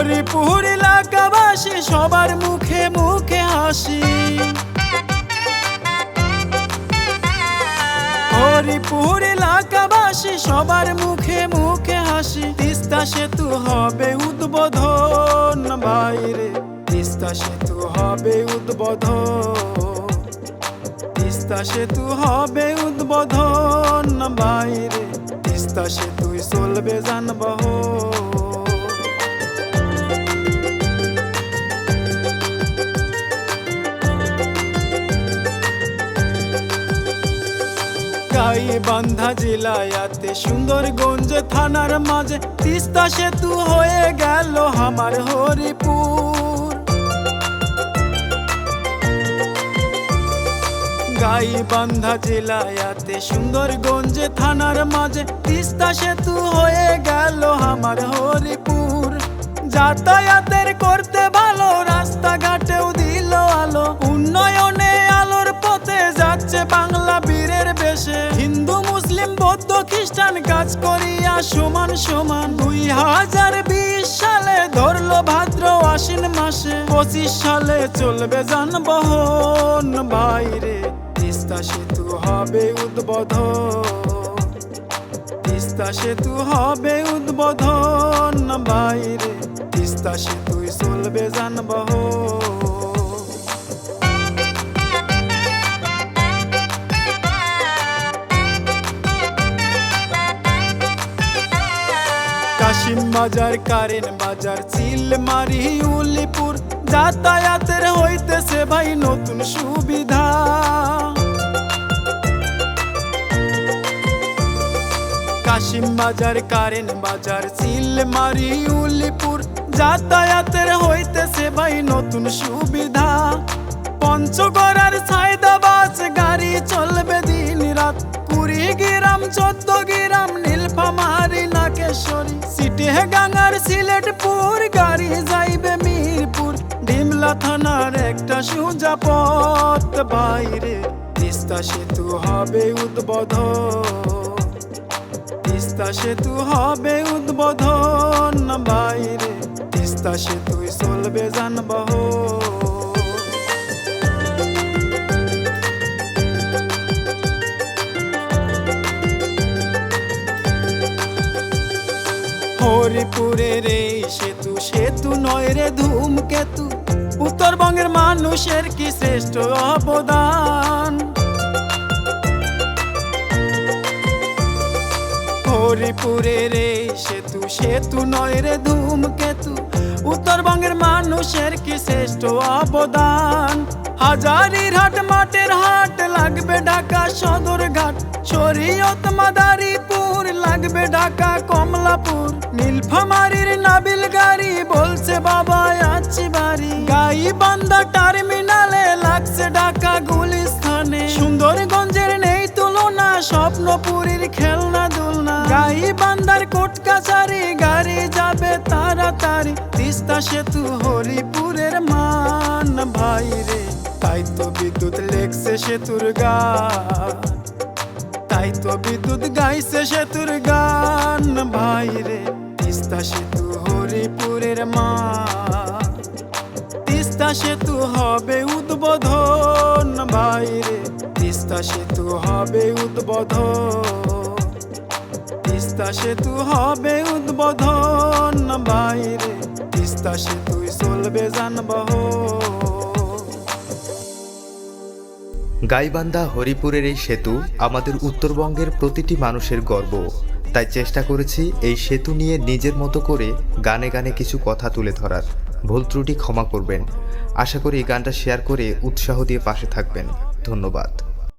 হরিপুর এলাকাবাসী সবার মুখে মুখে হাসি। হরিপুর এলাকাবাসী সবার মুখে মুখে হাসি। তিস্তা সেতু হবে উদ্বোধন বাইরে তিস্তা সেতু হবে উদ্বোধন। তিস্তা সেতু হবে উদ্বোধন বাইরে তিস্তা সেতুই চলবে যানবাহন। গাইবান্ধা জেলায়াতে, সুন্দরগঞ্জ থানার মাঝে তিস্তা সেতু হয়ে গেল আমার হরিপুর। গাই গাইবান্ধা জেলায়াতে, সুন্দরগঞ্জ থানার মাঝে তিস্তা সেতু হয়ে গেল আমার হরিপুর। যাতায়াতের করতে খ্রিস্টান কাজ করিয়া সমান সমান দুই হাজার বিশ সালে ধরলো ভাদ্র আশ্বিন মাসে। পঁচিশ সালে চলবে যানবাহন। বাইরে তিস্তা সেতু হবে উদ্বোধন। তিস্তা সেতু হবে উদ্বোধন। বাইরে তিস্তা সেতুই চলবে যানবাহন। বাজার কারেন বাজার, চিলমারি, উলিপুর। যাতায়াতের হইতেছে ভাই নতুন সুবিধা। কাশিম বাজার কারেন বাজার, চিলমারি, উলিপুর। যাতায়াতের হইতেছে ভাই নতুন সুবিধা। পঞ্চগড়ার সাইদাবাস গাড়ি চলবে দিন রাত কুড়ি গ্রাম চোদ্দ গ্রাম নাকেশ্বরী গাঙার গাঙ্গার সিলেটপুর গাড়ি যাইবে মিরপুর। ডিমলা থানার একটা সুজা পথ, বাইরে তিস্তা সেতু হবে উদ্বোধন। তিস্তা সেতু হবে উদ্বোধন, বাইরে তিস্তা সেতু চলবে যানবাহন। হরিপুরের এই সেতু সেতু নয় রে ধূমকেতু। উত্তরবঙ্গের মানুষের কি শ্রেষ্ঠ অবদান? হরিপুরের এই সেতু সেতু নয় রে ধূমকেতু। উত্তরবঙ্গের মানুষের কি শ্রেষ্ঠ অবদান? হাজারির হাট, মাঠের হাট, লাগবে ঢাকা সদর ঘাট শরীয়ত, মাদারীপুর, লাগবে ঢাকা, কমলাপুর। নীলফামারির নাবিল গাড়ি বলছে, বাবা আছি বাড়ি। গাই বান্দা টার্মিনালে লাগছে ঢাকা গুলিস্থানে সুন্দরগঞ্জের নেই তুলনা, স্বপ্নপুরীর খেলনা দুলনা। গাই বান্দার কোট কাছারি গাড়ি যাবে তাড়াতাড়ি। তিস্তা সেতু হরিপুরের মান, ভাই রে, তাই তো বিদ্যুৎ লেগছে সেতুর গান। তাই তো বিদ্যুৎ গাইছে সেতুর গান, ভাই রে। তিস্তা সেতু হরিপুরের মা। তিস্তা সেতু হবে উদ্বোধন বাইরে তিস্তা সেতু হবে উদ্বোধন। তিস্তা সেতু হবে উদ্বোধন বাইরে তিস্তা চলবে গাইবান্ধা হরিপুরের এই সেতু আমাদের উত্তরবঙ্গের প্রতিটি মানুষের গর্ব। তাই চেষ্টা করেছি এই সেতু নিয়ে নিজের মতো করে গানে গানে কিছু কথা তুলে ধরার। ভুল ত্রুটি ক্ষমা করবেন। আশা করি গানটা শেয়ার করে উৎসাহ দিয়ে পাশে থাকবেন। ধন্যবাদ।